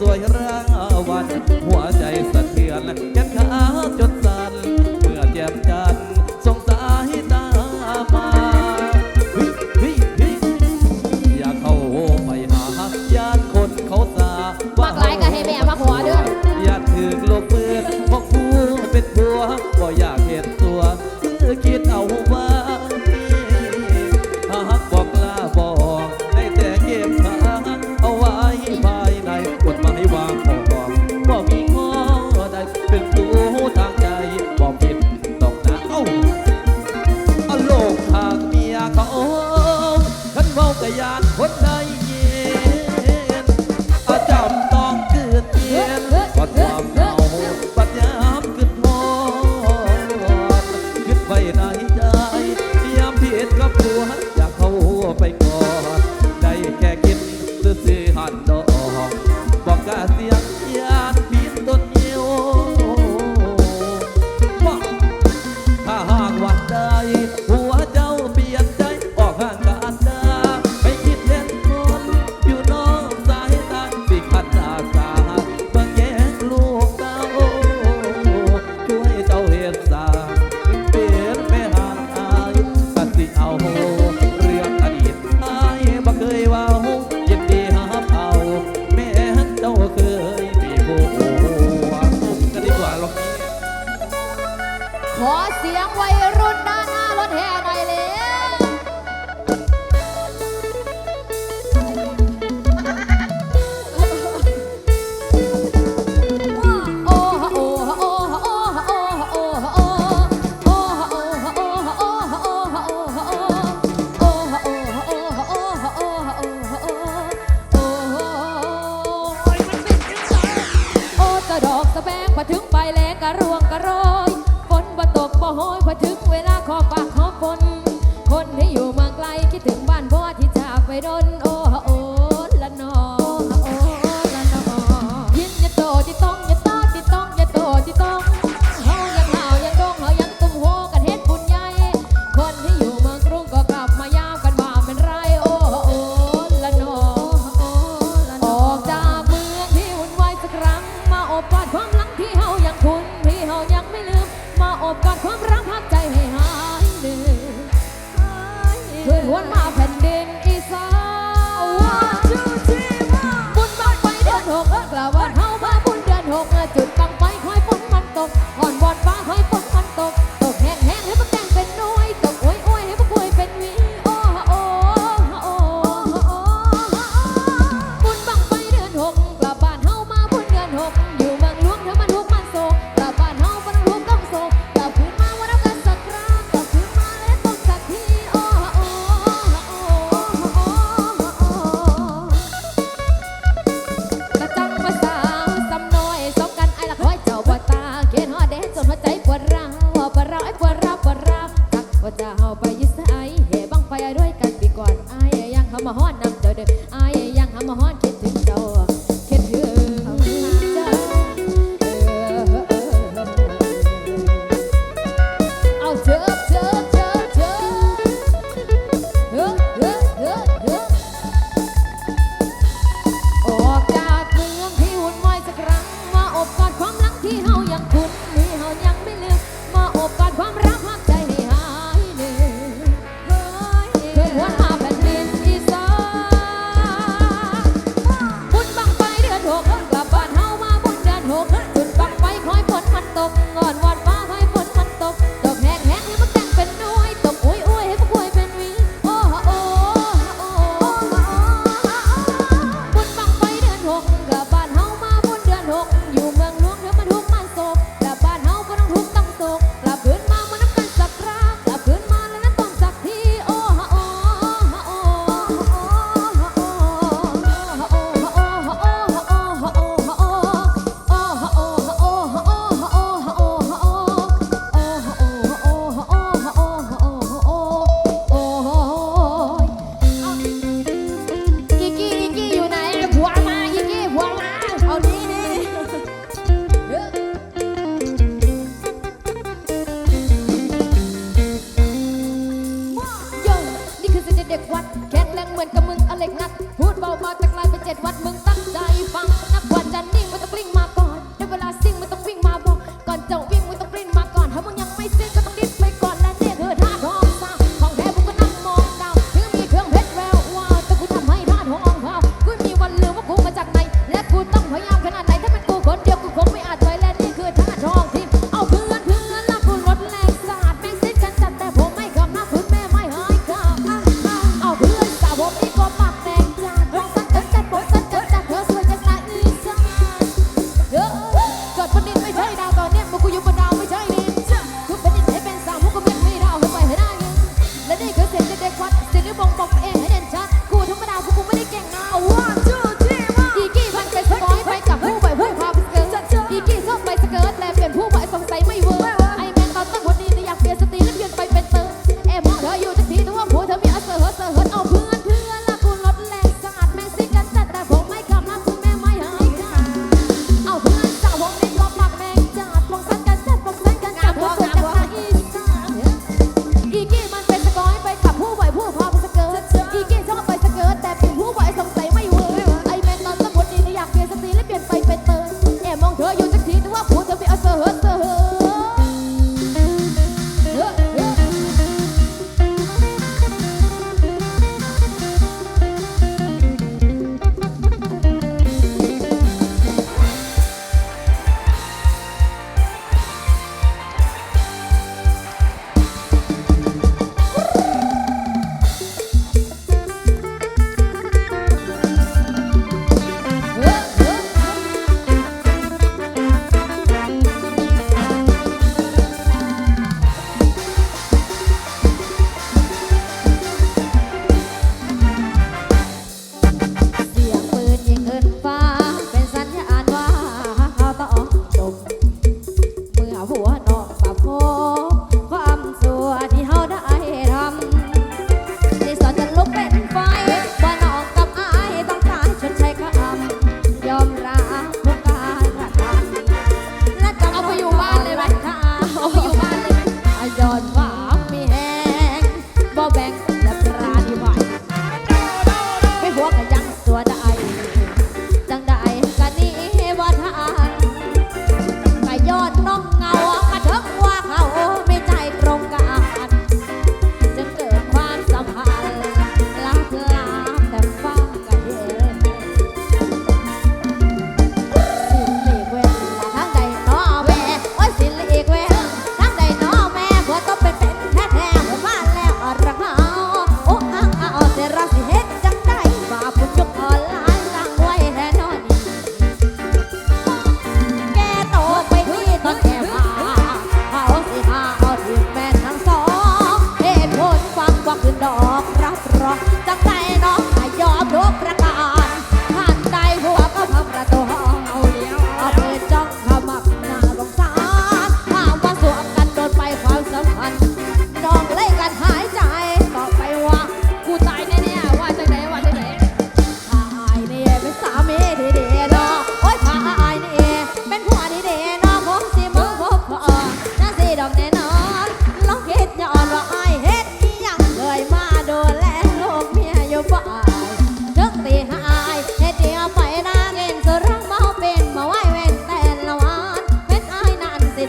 สวยร ขอเสียงวัยรุ่นหน้าหน้ารถแห่หน่อยเร็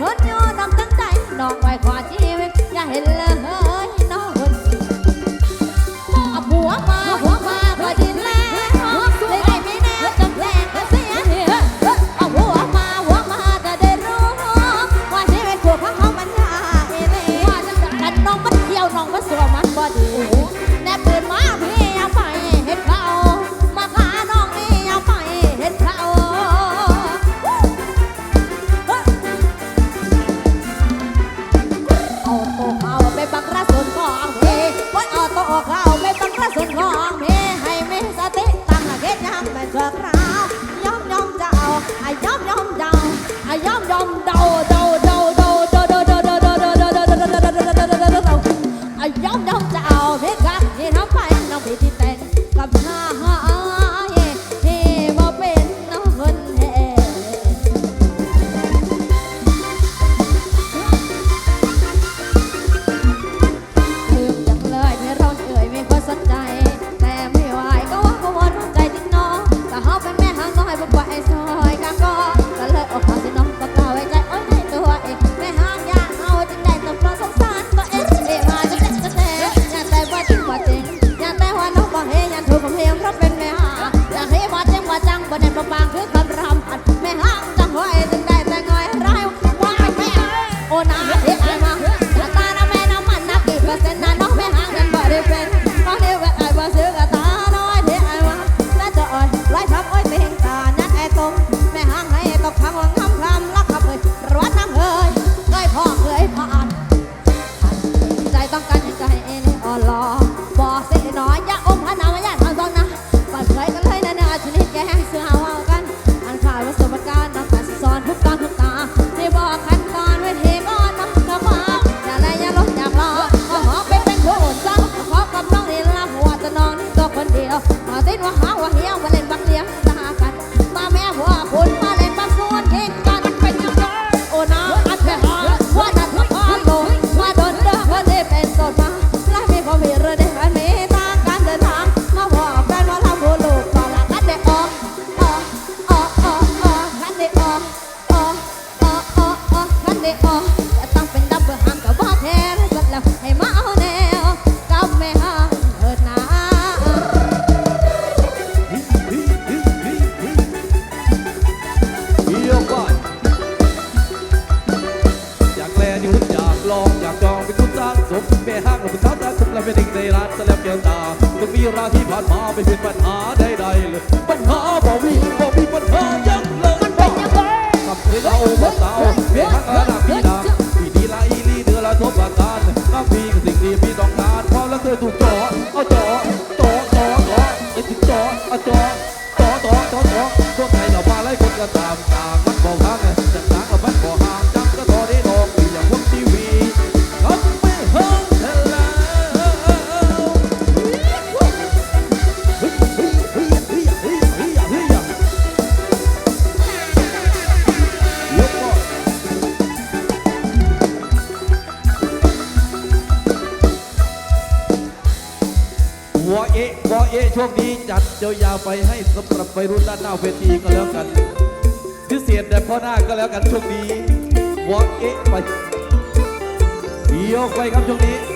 ทนโยู่ทำตั้งใจน้องไว้ขอชีวิตอย่าเห็นเลย ต่างมันบอกพังจะต่างกับมันบอห่างจังก็ต่อได้ดอกอย่างพวกทีวีเขาไม่เฮิร์ทแล้วเฮ้ยเฮ้ยเฮ้ยเฮ้ยเฮ้ยเฮ้ยเฮ้ยยกก่อนหัวเอะหัวเอะช่วงนี้จัดยาวๆไปให้สำหรับไปรุ่นด้านหน้าเวทีก็แล้วกัน ษแต่พ่อหน้าก็แล้วกันช่วงนี้หัวเอะไปยกไปครับช่วงนี้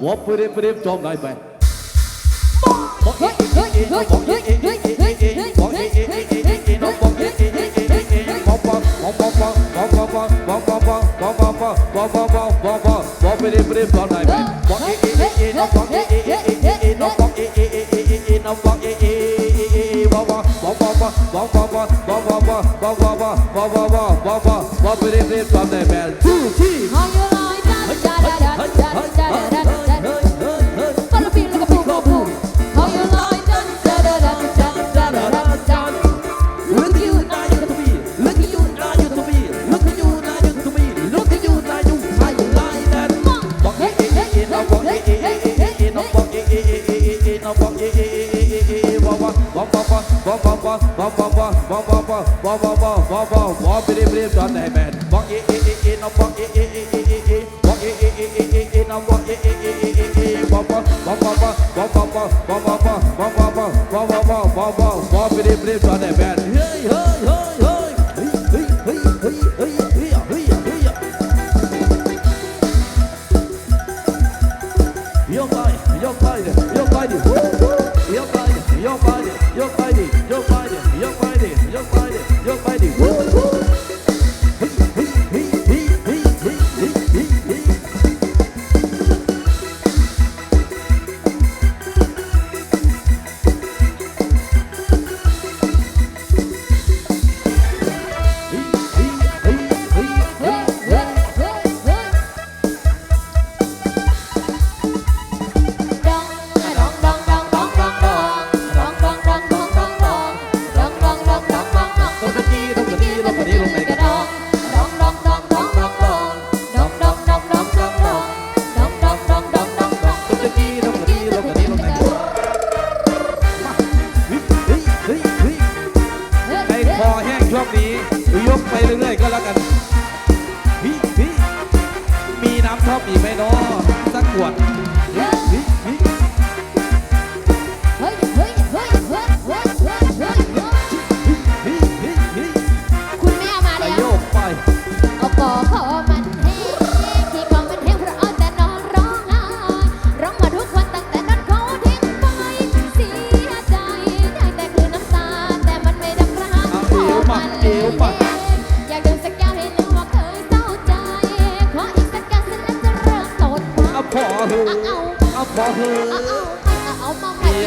อนหัวปืนปืนจอมได้ไปเฮ้ยเฮ้ยเฮ้ยเฮ้ยเฮ้ยเฮ้ยเฮ้ยเฮ้ยเฮ้ยเฮ้ยเฮ้ยเฮ้ยเฮ้ยเฮ้ยเฮ้ยเฮ้ยเฮ้ย Two, three. How you like that? Walk walk walk walk walk walk walk walk walk walk walk walk walk walk walk walk walk bidi bidi done that man. Walk eh eh eh eh, now walk eh eh eh eh eh eh. Walk eh eh eh eh eh eh, now walk eh eh eh eh eh eh. Walk walk walk walk walk walk walk walk walk walk walk walk walk walk walk walk walk walk walk bidi bidi done that man. Hey hey hey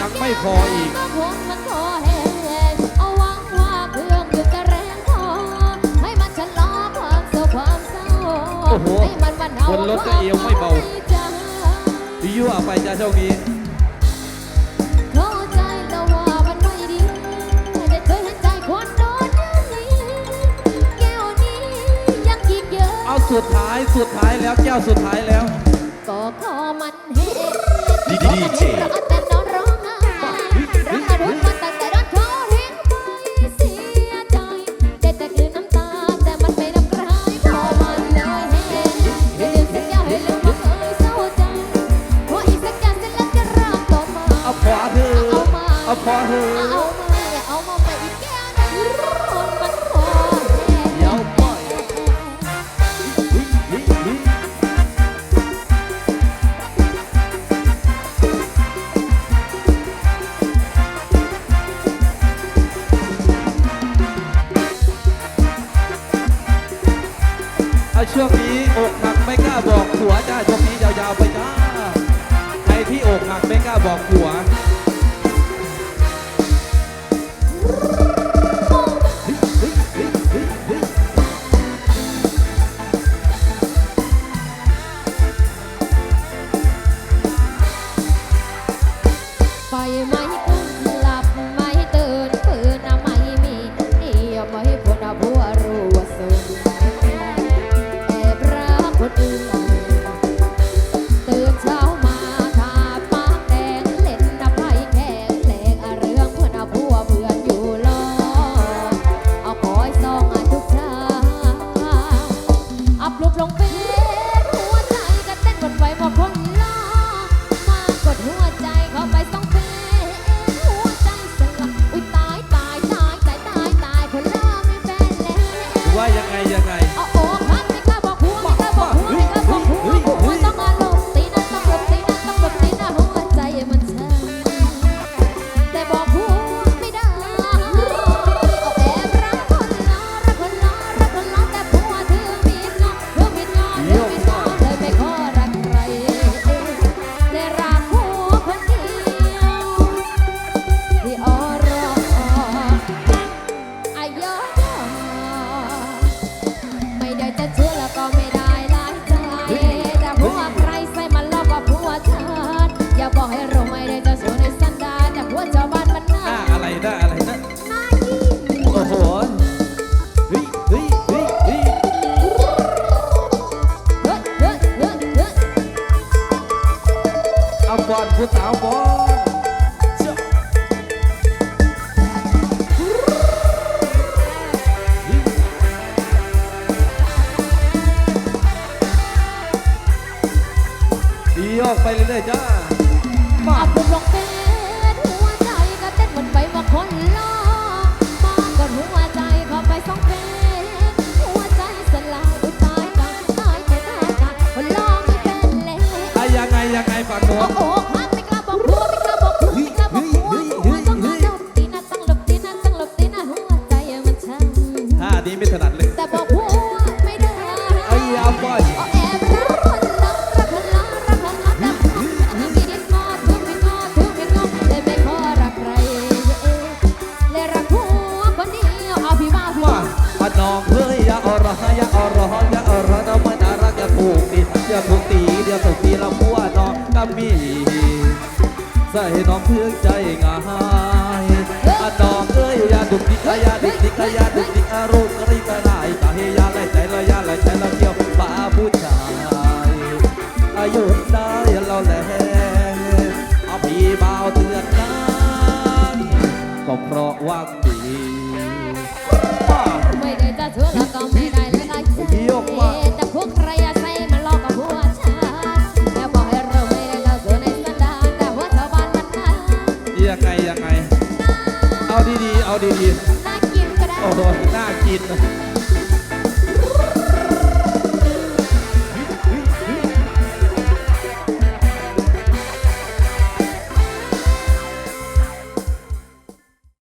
ยังไม่พออีกก็คงมันพอแห้งเอาหวังว่าเครื่องดื่มจะแรงพอให้มันชะลอความเศร้าความเศร้าโอ้โหให้มันบรรเทาบนรถจะเอวไม่เบาใจยั่วไปจ้าช่วงนี้เข้าใจแล้วว่ามันไม่ดีแต่เคยเห็นใจคนโดนอย่างนี้แก้วนี้ยังอีกเยอะ เอาสุดท้ายสุดท้ายแล้วแก้วสุดท้ายแล้ว ก็ขอมันเห็นเพ agua โยกไปเรื่อยๆจ้า มาบุกอกเต้ รื่องใจง่ายอาตองเอ้ยยาดุกดิกยาดิกดิกยาดุกดิกอารมณ์กรีกระไรตาเฮียาไหลใจละยาไหลใจละเกี่ยวป้าผู้ชายอายุได้เราแหลงเอาพี่เบาวเตือนนั้นก็เพราะว่าดีไม่ได้จะชั่วละก็ไม่ ดีน่ากินก็ได้ โอ้โหน่ากิน